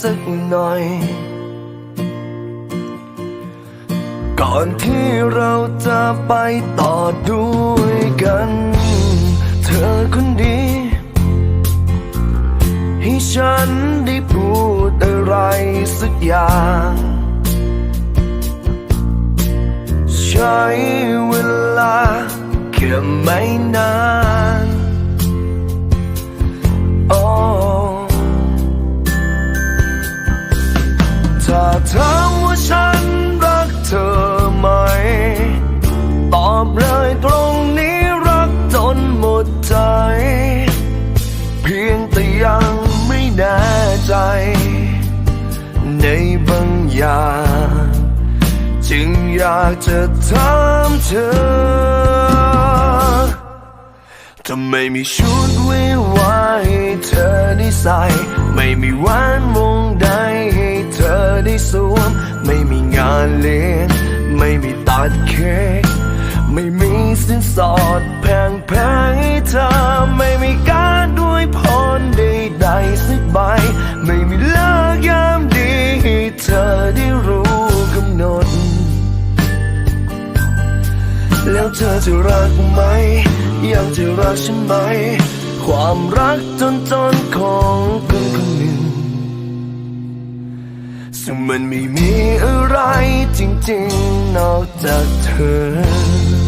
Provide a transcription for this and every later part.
สักหน่อย ก่อนที่เราจะไปต่อด้วยกัน เธอคนดี ให้ฉันได้พูดอะไรสักอย่างใช้เวลาแค่ไม่นานโถ้าถามว่าฉันรักเธอไหม ตอบเลยตรงนี้รักจนหมดใจ เพียงแต่ยังไม่แน่ใจ ในบางอย่างจึงอยากจะถามเธอทำไมมีชุดวิวาให้เธอได้ใส่ไม่มีแหวนวงใด ได้สวม ไม่มีงานเลี้ยงไม่มีตัดเค้กไม่มีสินสอดแพงแพงๆให้เธอไม่มีการด้วยพรใดๆสักใบ ไม่มีเลิกยามดีให้เธอได้รู้กำหนด แล้วเธอจะรักไหม ยังจะรักฉันไหม ความรักจนจนของคนคนหนึ่ง ซึ่งมันไม่มีอะไรจริงๆ นอกจากเธอ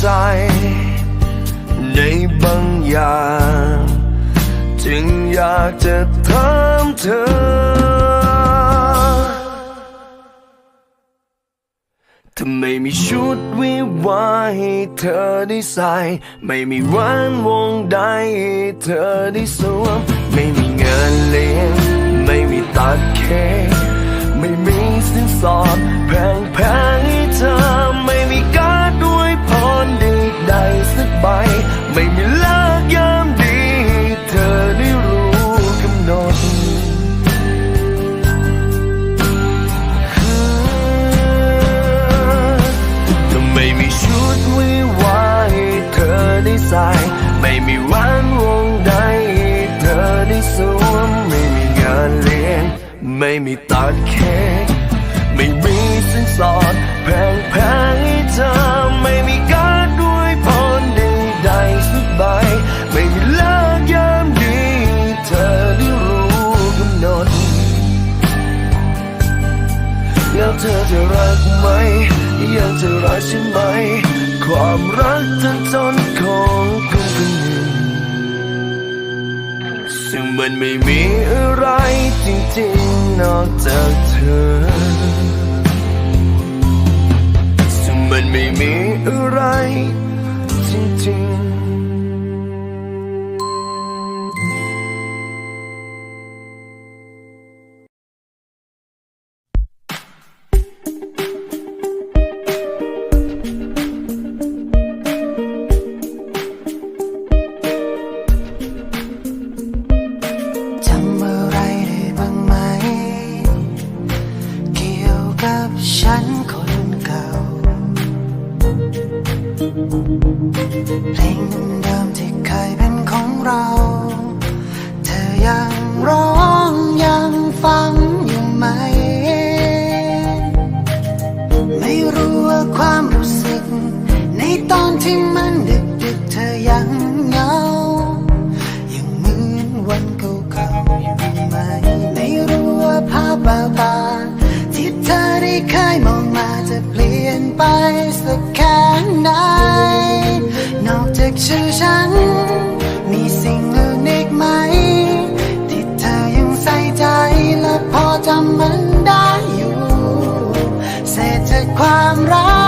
ใจ ในบางอย่าง จึงอยากจะถามเธอ ทำไมมีชุดวิวาให้เธอได้ใส่ ไม่มีแหวันวงใดให้เธอได้สวม ไม่มีเงินเลี้ยงไม่มีตัดเค้กไม่มีสินสอดแพง สอดแพงแพงๆให้เธอไม่มีการด้วยพรใดๆสักใบไม่มีเลิกยามนี้เธอได้รู้กำหนดแล้วเธอจะรักไหมยังจะรักฉันไหม ความรักจนจนของคนคนหนึ่งซึ่งมันไม่มีอะไรจริงๆนอกจากเธอ อะไรจริงๆจำอะไรได้บ้างไหมเกี่ยวกับฉันค เพลงเดิมๆที่เคยเป็นของเรา เธอยังร้องยังฟังอยู่ไหม ไม่รู้ว่าความรู้สึก ในตอนที่มันดึกดึกเธอยังเหงา ยังเหมือนวันเก่าๆอยู่ไหม ไม่รู้ว่าภาพแววตาที่เธอได้เคยมองมาจะเปลี่ยน ไปสักแค่ไหน นอกจากชื่อฉัน มีสิ่งอื่นอีกไหม ที่เธอยังใส่ใจและพอจำมันได้อยู่ เศษจากความรัก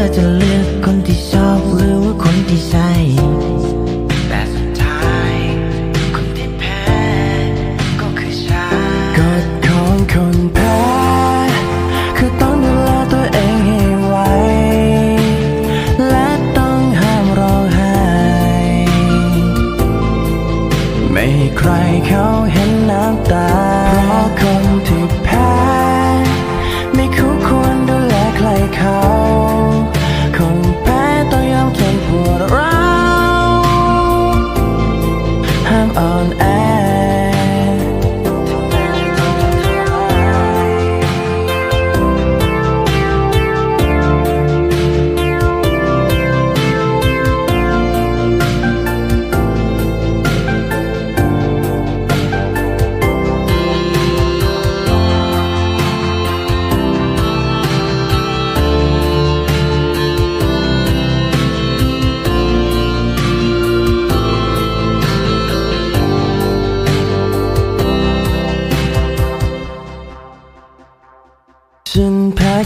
such a little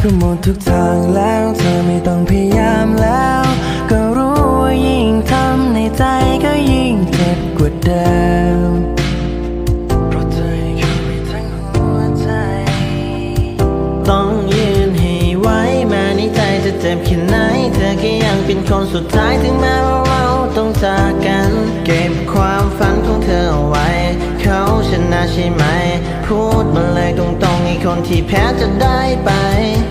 ก็หมดทุกทางแล้วเธอไม่ต้องพยายามแล้ว ก็รู้ว่ายิ่งทำในใจก็ยิ่งเจ็บกว่าเดิมเพราะเธอคืไม่ทั้งหัวใจ ต้องยืนให้ไว้แม้ในใจจะเจ็บแค่ไหน เธอก็ยังเป็นคนสุดท้ายถึงแม้ว่าเราต้องจากกัน เก็บความฝันของเธอเอาไว้ เขาชนะใช่ไหม พูดมาเลยตรงๆไอ้คนที่แพ้จะได้ไป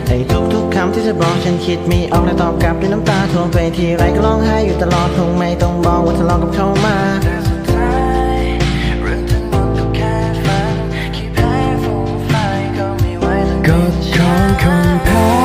ไอ้ทุกๆคำที่เธอบอกฉันคิดไมีออกและตอบกลับด้วยน้ำตาท่วมไปทีไรก็ร้องไห้อยู่ตลอดคงไม่ต้องบอกว่าทะเลาะกับเขามากฎของคนแพ้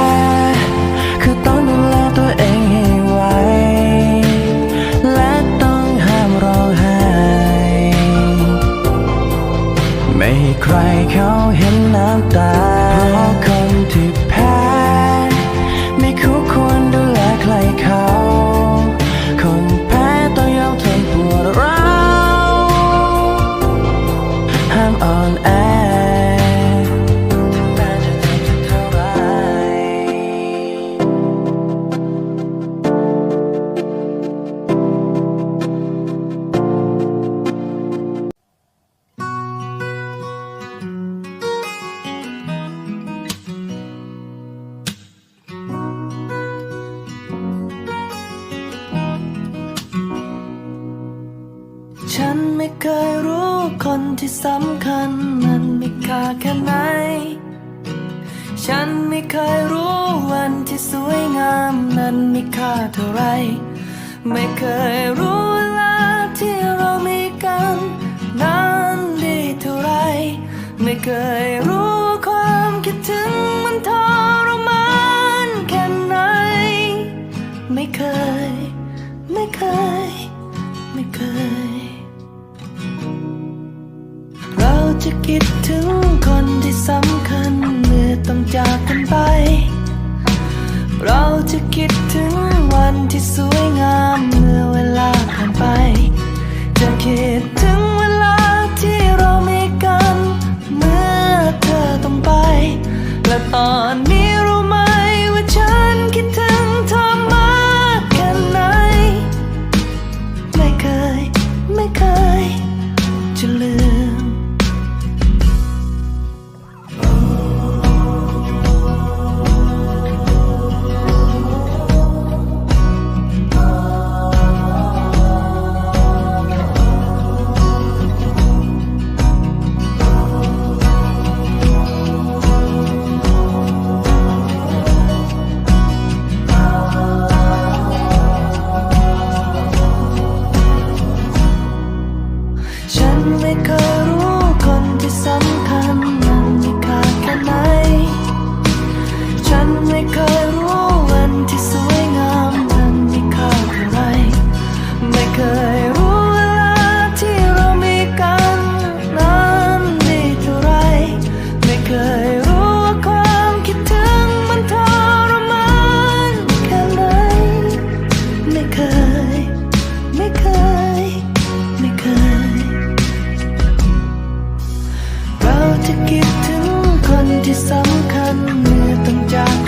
มันมีค่าเท่าไร ไม่เคยรู้เวลาที่เรามีกันนั้นดีเท่าไร ไม่เคยรู้ความคิดถึงมันทรมานแค่ไหน ไม่เคย ไม่เคย ไม่เคย เราจะคิดถึงคนที่สำคัญเมื่อต้องจากกันไป วันที่สวยงามเมื่อเวลาผ่านไป จะคิดถึงเวลาที่เรามีกัน เมื่อเธอต้องไป และตอน มื่